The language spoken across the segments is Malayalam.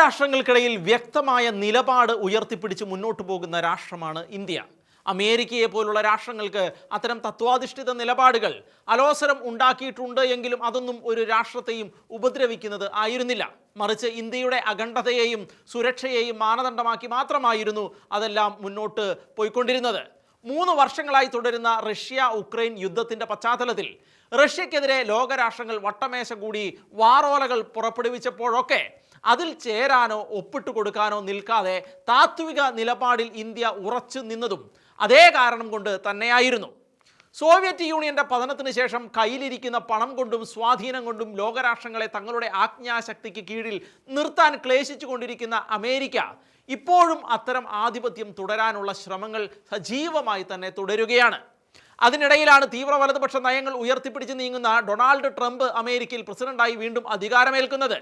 ലോകരാഷ്ട്രങ്ങൾക്കിടയിൽ വ്യക്തമായ നിലപാട് ഉയർത്തിപ്പിടിച്ച് മുന്നോട്ട് പോകുന്ന രാഷ്ട്രമാണ് ഇന്ത്യ. അമേരിക്കയെ പോലുള്ള രാഷ്ട്രങ്ങൾക്ക് അത്തരം തത്വാധിഷ്ഠിത നിലപാടുകൾ അലോസരം ഉണ്ടാക്കിയിട്ടുണ്ട് എങ്കിലും അതൊന്നും ഒരു രാഷ്ട്രത്തെയും ഉപദ്രവിക്കുന്നത് ആയിരുന്നില്ല. മറിച്ച് ഇന്ത്യയുടെ അഖണ്ഡതയെയും സുരക്ഷയെയും മാനദണ്ഡമാക്കി മാത്രമായിരുന്നു അതെല്ലാം മുന്നോട്ട് പോയിക്കൊണ്ടിരുന്നത്. മൂന്ന് വർഷങ്ങളായി തുടരുന്ന റഷ്യ ഉക്രൈൻ യുദ്ധത്തിന്റെ പശ്ചാത്തലത്തിൽ റഷ്യക്കെതിരെ ലോകരാഷ്ട്രങ്ങൾ വട്ടമേശ കൂടി വാറോലകൾ പുറപ്പെടുവിച്ചപ്പോഴൊക്കെ അതിൽ ചേരാനോ ഒപ്പിട്ട് കൊടുക്കാനോ നിൽക്കാതെ താത്വിക നിലപാടിൽ ഇന്ത്യ ഉറച്ചു നിന്നതും അതേ കാരണം കൊണ്ട് തന്നെയായിരുന്നു. സോവിയറ്റ് യൂണിയന്റെ പതനത്തിന് ശേഷം കയ്യിലിരിക്കുന്ന പണം കൊണ്ടും സ്വാധീനം കൊണ്ടും ലോകരാഷ്ട്രങ്ങളെ തങ്ങളുടെ ആജ്ഞാശക്തിക്ക് കീഴിൽ നിർത്താൻ ക്ലേശിച്ചു കൊണ്ടിരിക്കുന്ന അമേരിക്ക ഇപ്പോഴും അത്തരം ആധിപത്യം തുടരാനുള്ള ശ്രമങ്ങൾ സജീവമായി തന്നെ തുടരുകയാണ്. അതിനിടയിലാണ് തീവ്ര വലതുപക്ഷ നയങ്ങൾ ഉയർത്തിപ്പിടിച്ച് നീങ്ങുന്ന ഡൊണാൾഡ് ട്രംപ് അമേരിക്കയിൽ പ്രസിഡന്റായി വീണ്ടും അധികാരമേൽക്കുന്നത്.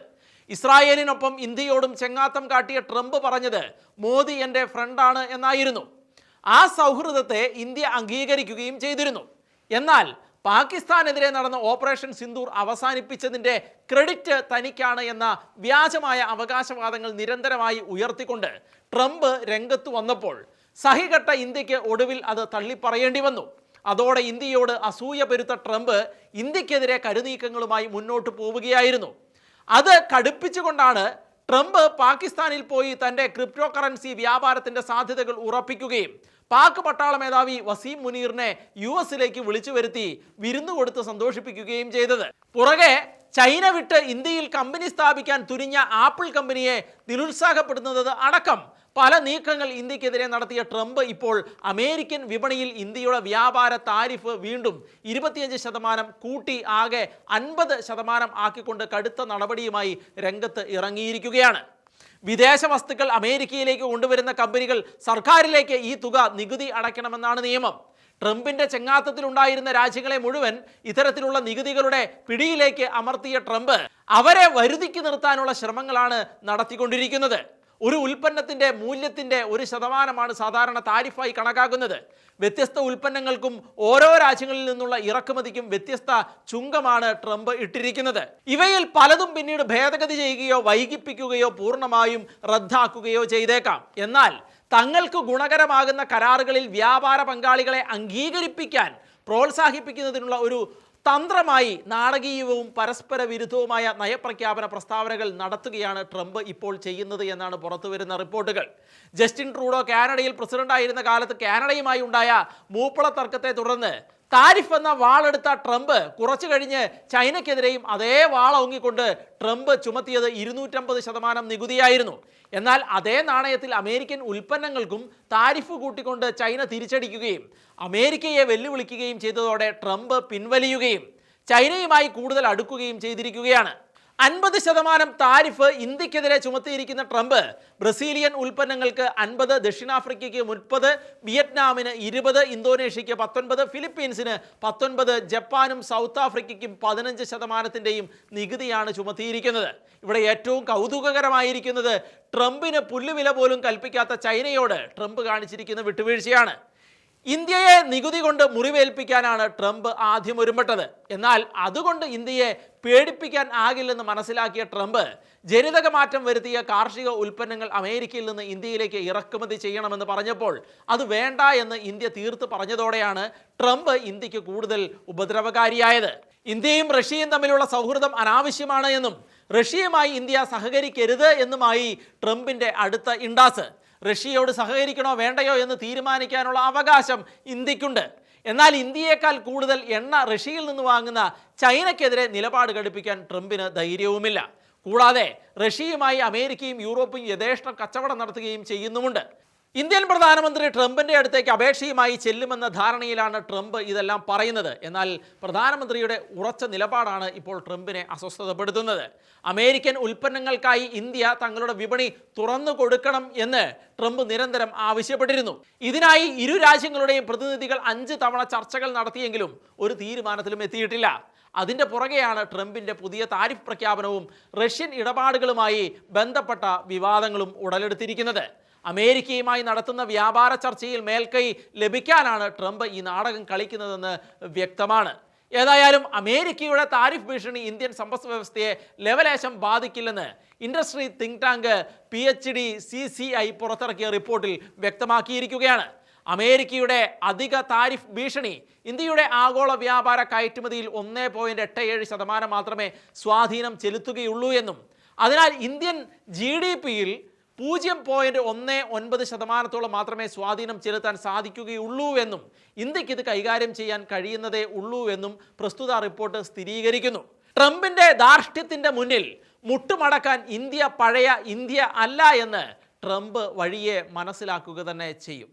ഇസ്രായേലിനൊപ്പം ഇന്ത്യയോടും ചെങ്ങാത്തം കാട്ടിയ ട്രംപ് പറഞ്ഞത് മോദി എന്റെ ഫ്രണ്ടാണ് എന്നായിരുന്നു. ആ സൗഹൃദത്തെ ഇന്ത്യ അംഗീകരിക്കുകയും ചെയ്തിരുന്നു. എന്നാൽ പാകിസ്ഥാനെതിരെ നടന്ന ഓപ്പറേഷൻ സിന്ദൂർ അവസാനിപ്പിച്ചതിന്റെ ക്രെഡിറ്റ് തനിക്കാണ് എന്ന വ്യാജമായ അവകാശവാദങ്ങൾ നിരന്തരമായി ഉയർത്തിക്കൊണ്ട് ട്രംപ് രംഗത്ത് വന്നപ്പോൾ സഹികെട്ട ഇന്ത്യയ്ക്ക് ഒടുവിൽ അത് തള്ളിപ്പറയേണ്ടി വന്നു. അതോടെ ഇന്ത്യയോട് അസൂയ പെരുത്ത ട്രംപ് ഇന്ത്യക്കെതിരെ കരുനീക്കങ്ങളുമായി മുന്നോട്ട് പോവുകയായിരുന്നു. അത് കടുപ്പിച്ചുകൊണ്ടാണ് ട്രംപ് പാകിസ്ഥാനിൽ പോയി തന്റെ ക്രിപ്റ്റോ കറൻസി വ്യാപാരത്തിന്റെ സാധ്യതകൾ ഉറപ്പിക്കുകയും പാക് പട്ടാള മേധാവി വസീം മുനീറിനെ യു എസിലേക്ക് വിളിച്ചു വരുത്തി വിരുന്നു കൊടുത്ത് സന്തോഷിപ്പിക്കുകയും ചെയ്തത്. പുറകെ ചൈന വിട്ട് ഇന്ത്യയിൽ കമ്പനി സ്ഥാപിക്കാൻ തുനിഞ്ഞ ആപ്പിൾ കമ്പനിയെ നിരുത്സാഹപ്പെടുന്നത് അടക്കം പല നീക്കങ്ങൾ ഇന്ത്യക്കെതിരെ നടത്തിയ ട്രംപ് ഇപ്പോൾ അമേരിക്കൻ വിപണിയിൽ ഇന്ത്യയുടെ വ്യാപാര താരിഫ് വീണ്ടും ഇരുപത്തിയഞ്ച് ശതമാനം കൂട്ടി ആകെ അൻപത് ശതമാനം ആക്കിക്കൊണ്ട് കടുത്ത നടപടിയുമായി രംഗത്ത് ഇറങ്ങിയിരിക്കുകയാണ്. വിദേശ വസ്തുക്കൾ അമേരിക്കയിലേക്ക് കൊണ്ടുവരുന്ന കമ്പനികൾ സർക്കാരിലേക്ക് ഈ തുക നികുതി അടയ്ക്കണമെന്നാണ് നിയമം. ട്രംപിന്റെ ചെങ്ങാത്തത്തിലുണ്ടായിരുന്ന രാജ്യങ്ങളെ മുഴുവൻ ഇത്തരത്തിലുള്ള നികുതികളുടെ പിടിയിലേക്ക് അമർത്തിയ ട്രംപ് അവരെ വരുതിക്ക് നിർത്താനുള്ള ശ്രമങ്ങളാണ് നടത്തിക്കൊണ്ടിരിക്കുന്നത്. ഒരു ഉൽപ്പന്നത്തിന്റെ മൂല്യത്തിന്റെ ഒരു ശതമാനമാണ് സാധാരണ താരിഫായി കണക്കാക്കുന്നത്. വ്യത്യസ്ത ഉൽപ്പന്നങ്ങൾക്കും ഓരോ രാജ്യങ്ങളിൽ നിന്നുള്ള ഇറക്കുമതിക്കും വ്യത്യസ്ത ചുങ്കമാണ് ട്രംപ് ഇട്ടിരിക്കുന്നത്. ഇവയിൽ പലതും പിന്നീട് ഭേദഗതി ചെയ്യുകയോ വൈകിപ്പിക്കുകയോ പൂർണമായും റദ്ദാക്കുകയോ ചെയ്തേക്കാം. എന്നാൽ തങ്ങൾക്ക് ഗുണകരമാകുന്ന കരാറുകളിൽ വ്യാപാര പങ്കാളികളെ അംഗീകരിപ്പിക്കാൻ പ്രോത്സാഹിപ്പിക്കുന്നതിനുള്ള ഒരു തന്ത്രമായി നാടകീയവും പരസ്പര വിരുദ്ധവുമായ നയപ്രഖ്യാപന പ്രസ്താവനകൾ നടത്തുകയാണ് ട്രംപ് ഇപ്പോൾ ചെയ്യുന്നത് എന്നാണ് പുറത്തുവരുന്ന റിപ്പോർട്ടുകൾ. ജസ്റ്റിൻ ട്രൂഡോ കാനഡയിൽ പ്രസിഡന്റായിരുന്ന കാലത്ത് കാനഡയുമായി ഉണ്ടായ മൂപ്പള തർക്കത്തെ തുടർന്ന് താരിഫ് എന്ന വാളെടുത്ത ട്രംപ് കുറച്ചു കഴിഞ്ഞ് ചൈനയ്ക്കെതിരെയും അതേ വാള ഒങ്ങിക്കൊണ്ട് ട്രംപ് ചുമത്തിയത് ഇരുന്നൂറ്റമ്പത് ശതമാനം നികുതിയായിരുന്നു. എന്നാൽ അതേ നാണയത്തിൽ അമേരിക്കൻ ഉൽപ്പന്നങ്ങൾക്കും താരിഫ് കൂട്ടിക്കൊണ്ട് ചൈന തിരിച്ചടിക്കുകയും അമേരിക്കയെ വെല്ലുവിളിക്കുകയും ചെയ്തതോടെ ട്രംപ് പിൻവലിയുകയും ചൈനയുമായി കൂടുതൽ അടുക്കുകയും ചെയ്തിരിക്കുകയാണ്. അൻപത് ശതമാനം താരിഫ് ഇന്ത്യക്കെതിരെ ചുമത്തിയിരിക്കുന്ന ട്രംപ് ബ്രസീലിയൻ ഉൽപ്പന്നങ്ങൾക്ക് അൻപത് ദക്ഷിണാഫ്രിക്കയ്ക്ക് മുപ്പത് വിയറ്റ്നാമിന് ഇരുപത് ഇന്തോനേഷ്യയ്ക്ക് പത്തൊൻപത് ഫിലിപ്പീൻസിന് പത്തൊൻപത് ജപ്പാനും സൗത്ത് ആഫ്രിക്കയ്ക്കും പതിനഞ്ച് ശതമാനത്തിന്റെയും നികുതിയാണ് ചുമത്തിയിരിക്കുന്നത്. ഇവിടെ ഏറ്റവും കൗതുകകരമായിരിക്കുന്നത് ട്രംപിന് പുല്ലുവില പോലും കൽപ്പിക്കാത്ത ചൈനയോട് ട്രംപ് കാണിച്ചിരിക്കുന്ന വിട്ടുവീഴ്ചയാണ്. ഇന്ത്യയെ നികുതി കൊണ്ട് മുറിവേൽപ്പിക്കാനാണ് ട്രംപ് ആദ്യം ഒരുമ്പെട്ടത്. എന്നാൽ അതുകൊണ്ട് ഇന്ത്യയെ പേടിപ്പിക്കാൻ ആകില്ലെന്ന് മനസ്സിലാക്കിയ ട്രംപ് ജനിതക മാറ്റം വരുത്തിയ കാർഷിക ഉൽപ്പന്നങ്ങൾ അമേരിക്കയിൽ നിന്ന് ഇന്ത്യയിലേക്ക് ഇറക്കുമതി ചെയ്യണമെന്ന് പറഞ്ഞപ്പോൾ അത് വേണ്ട എന്ന് ഇന്ത്യ തീർത്ത് പറഞ്ഞതോടെയാണ് ട്രംപ് ഇന്ത്യയ്ക്ക് കൂടുതൽ ഉപദ്രവകാരിയായത്. ഇന്ത്യയും റഷ്യയും തമ്മിലുള്ള സൗഹൃദം അനാവശ്യമാണ് എന്നും റഷ്യയുമായി ഇന്ത്യ സഹകരിക്കരുത് എന്നുമായി ട്രംപിന്റെ അടുത്ത ഇണ്ടാസ്. റഷ്യയോട് സഹകരിക്കണോ വേണ്ടയോ എന്ന് തീരുമാനിക്കാനുള്ള അവകാശം ഇന്ത്യക്കുണ്ട്. എന്നാൽ ഇന്ത്യയേക്കാൾ കൂടുതൽ എണ്ണ റഷ്യയിൽ നിന്ന് വാങ്ങുന്ന ചൈനയ്ക്കെതിരെ നിലപാട് ഘടിപ്പിക്കാൻ ട്രംപിന് ധൈര്യവുമില്ല. കൂടാതെ റഷ്യയുമായി അമേരിക്കയും യൂറോപ്പും യഥേഷ്ടം കച്ചവടം നടത്തുകയും ചെയ്യുന്നുമുണ്ട്. ഇന്ത്യൻ പ്രധാനമന്ത്രി ട്രംപിന്റെ അടുത്തേക്ക് അപേക്ഷയുമായി ചെല്ലുമെന്ന ധാരണയിലാണ് ട്രംപ് ഇതെല്ലാം പറയുന്നത്. എന്നാൽ പ്രധാനമന്ത്രിയുടെ ഉറച്ച നിലപാടാണ് ഇപ്പോൾ ട്രംപിനെ അസ്വസ്ഥതപ്പെടുത്തുന്നത്. അമേരിക്കൻ ഉൽപ്പന്നങ്ങൾക്കായി ഇന്ത്യ തങ്ങളുടെ വിപണി തുറന്നു കൊടുക്കണം എന്ന് ട്രംപ് നിരന്തരം ആവശ്യപ്പെട്ടിരുന്നു. ഇതിനായി ഇരു രാജ്യങ്ങളുടെയും പ്രതിനിധികൾ അഞ്ച് തവണ ചർച്ചകൾ നടത്തിയെങ്കിലും ഒരു തീരുമാനത്തിലും എത്തിയിട്ടില്ല. അതിന്റെ പുറകെയാണ് ട്രംപിന്റെ പുതിയ താരിഫ് പ്രഖ്യാപനവും റഷ്യൻ ഇടപാടുകളുമായി ബന്ധപ്പെട്ട വിവാദങ്ങളും ഉടലെടുത്തിരിക്കുന്നത്. അമേരിക്കയുമായി നടത്തുന്ന വ്യാപാര ചർച്ചയിൽ മേൽക്കൈ ലഭിക്കാനാണ് ട്രംപ് ഈ നാടകം കളിക്കുന്നതെന്ന് വ്യക്തമാണ്. ഏതായാലും അമേരിക്കയുടെ താരിഫ് ഭീഷണി ഇന്ത്യൻ സമ്പദ് വ്യവസ്ഥയെ ലെവലേശം ബാധിക്കില്ലെന്ന് industry think tank P H D C C I പുറത്തിറക്കിയ റിപ്പോർട്ടിൽ വ്യക്തമാക്കിയിരിക്കുകയാണ്. അമേരിക്കയുടെ അധിക താരിഫ് ഭീഷണി ഇന്ത്യയുടെ ആഗോള വ്യാപാര കയറ്റുമതിയിൽ ഒന്നേ പോയിന്റ് എട്ട് ഏഴ് ശതമാനം മാത്രമേ സ്വാധീനം ചെലുത്തുകയുള്ളൂ എന്നും. അതിനാൽ ഇന്ത്യൻ ജി ഡി പിയിൽ പൂജ്യം പോയിന്റ് ഒന്ന് ഒൻപത് ശതമാനത്തോളം മാത്രമേ സ്വാധീനം ചെലുത്താൻ സാധിക്കുകയുള്ളൂ എന്നും ഇന്ത്യയ്ക്ക് ഇത് കൈകാര്യം ചെയ്യാൻ കഴിയുന്നതേ ഉള്ളൂ എന്നും പ്രസ്തുത റിപ്പോർട്ട് സ്ഥിരീകരിക്കുന്നു. ട്രംപിന്റെ ധാർഷ്ട്യത്തിന്റെ മുന്നിൽ മുട്ടുമടക്കാൻ ഇന്ത്യ പഴയ ഇന്ത്യ അല്ല എന്ന് ട്രംപ് വഴിയെ മനസ്സിലാക്കുക തന്നെ ചെയ്യും.